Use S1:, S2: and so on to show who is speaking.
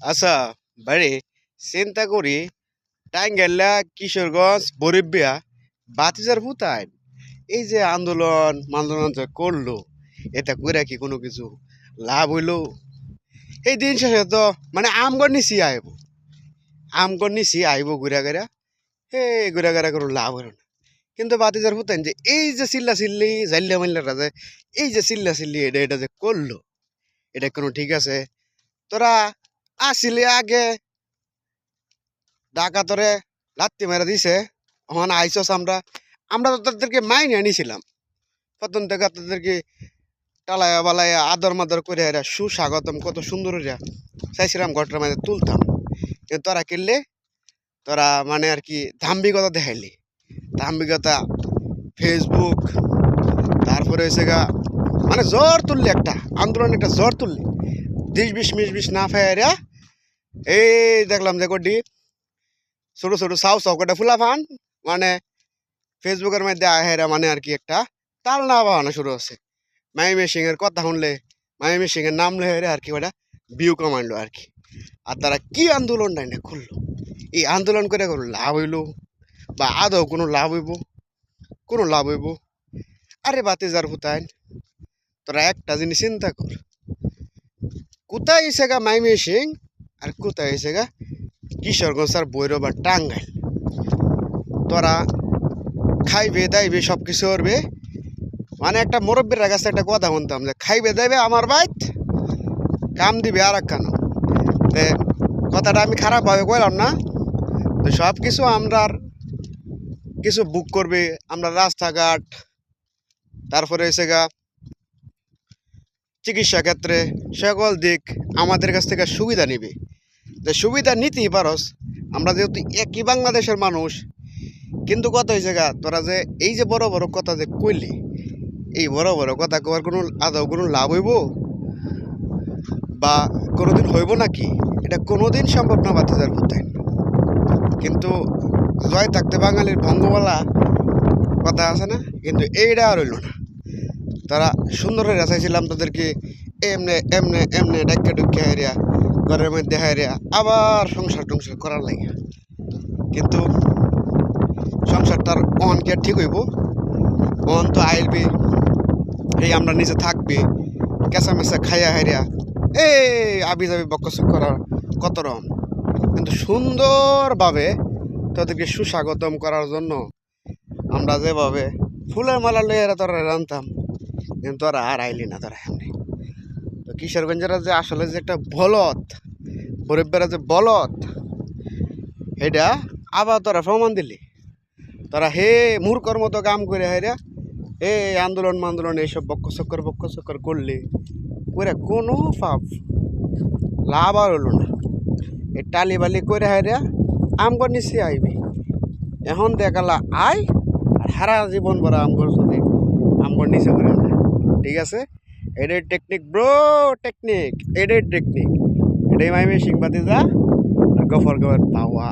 S1: আচ্ছা বাড়ি চিন্তা করি। টাঙ্গেল্লা কিশোরগঞ্জ বরিবিয়া বাতিজার ভূতায় এই যে আন্দোলন আন্দোলন যে করল, এটা করে কি কোনো কিছু লাভ হইল? এই দিন শেষে তো মানে আমগর নিচি আইব। আমগর নিচি আইব ঘুরা ঘুরা। হে, ঘুরা ঘুরা কোনো লাভ হইল না। কিন্তু বাতিজার ভূতাইন যে এই যে চিল্লা চিল্লি জাল্লা মাল্লারা যে, এই যে চিল্লা চিল্লি এটা এটা যে করল, এটা কোনো ঠিক আছে? তোরা আসিলি আগে ডাকাতরে লাত্তি মেরে দিছে। ওখানে আইসস আমরা। আমরা তো তাদেরকে মাইনে আনিছিলাম। প্রথম থেকে তাদেরকে টালায়া বালায়া আদর মাদর করে এরা সুস্বাগতম, কত সুন্দর এরা। চাইছিলাম ঘরটার মধ্যে তুলতাম। কিন্তু তোরা কিনলে, তোরা মানে আর কি ধাম্বিকতা দেখাইলি। ধাম্বিকতা ফেসবুক তারপরে হয়েছে গা মানে জ্বর তুললি একটা, আন্দোলন একটা জ্বর তুললি। দিশ বিশ মিশ বিশ না ফেরা এই দেখলাম যে কটি ছোট ছোট, সাউ সাউ ফুলা ফান? মানে ফেসবুকের মধ্যে আহেরা মানে আর কি একটা তাল না বাহানো শুরু হচ্ছে। মাইমে সিং এর কথা শুনলে মাইমে সিং এর নাম লেহে আর কি ওটা ভিউ কমাইলো আর কি। আর তারা কি আন্দোলনটা না খুললো এই আন্দোলন করে কোনো লাভ হইল? বা আদৌ কোনো লাভ হইব? কোনো লাভ হইব? আরে বাতি যার হুতাইন, তোরা একটা জিনিস চিন্তা কর। কোথায় এসে গা মাইমে সিং আর কোথায় এসে গা? কিশোরগঞ্জ আর বৈরব আর টাঙ্গাইল। তোরা খাইবে, দাইবে সব কিছু করবে। মানে একটা মুরব্বীর কাছে একটা কথা শুনতাম যে, খাইবে, দাইবে, আমার বাইত কাম দিবে আর এক কানো কথাটা আমি খারাপভাবে কইলাম না। তো সব কিছু আমরা কিছু বুক করবে, আমরা রাস্তাঘাট, তারপরে এসে গা চিকিৎসা ক্ষেত্রে সকল দিক আমাদের কাছ থেকে সুবিধা নিবে। যে সুবিধা নিতেই পারস, আমরা যেহেতু একই বাংলাদেশের মানুষ, কিন্তু কথা হয়েছে গা, তোরা যে এই যে বড় বড় কথা যে কইলি, এই বড় বড় কথা কওয়ার কোনো আদৌ কোনো লাভ হইব? বা কোনোদিন হইব নাকি? এটা কোনোদিন সম্ভব না বাতিজার মধ্যে কিন্তু জয় থাকতে বাঙালির ভঙ্গওয়ালা কথা আছে না? কিন্তু এইটা আর হইল না। তারা সুন্দর হয়ে চাইছিলাম তাদেরকে এমনে এমনে এমনে ডাক্কা ডুক্কা হারিয়া ঘরের মধ্যে হারিয়া আবার সংসার টংসার করার লাগে কিন্তু সংসারটার অন কি ঠিক হইব? অন তো আইলবি, এই আমরা নিজে থাকবে কেঁচা মেচা খাইয়া হারিয়া এই আবি যাবি বকসক করার কত রকম। কিন্তু সুন্দরভাবে তাদেরকে সুস্বাগতম করার জন্য আমরা যেভাবে ফুলের মালা লইয়া তোরা রানতাম কিন্তু তোরা আর আইলি না তোরা এমনি। তো কিশোরগঞ্জের যে আসলে যে একটা বলদ বরিবেরা যে বলদ এটা আবার তোরা প্রমাণ দিলি। তোরা হে মূর্খর মতো কাম করে হেরা হে আন্দোলন মান্দোলন এইসব বক্ষ চক্কর বক্ষ চক্কর করলে করে কোনো পাপ লাভ আর হলো না। এ টালি বালি করে হেরা আমগর নিচে আইবি। এখন দেখালা আয় আর হারা জীবন ভরা আমগর যদি আমগর নিচে করে ঠিক আছে? এটাই টেকনিক ব্রো টেকনিক এটাই টেকনিক এটাই মাইমে শিখবাতে যা গফর গফর পাওয়া।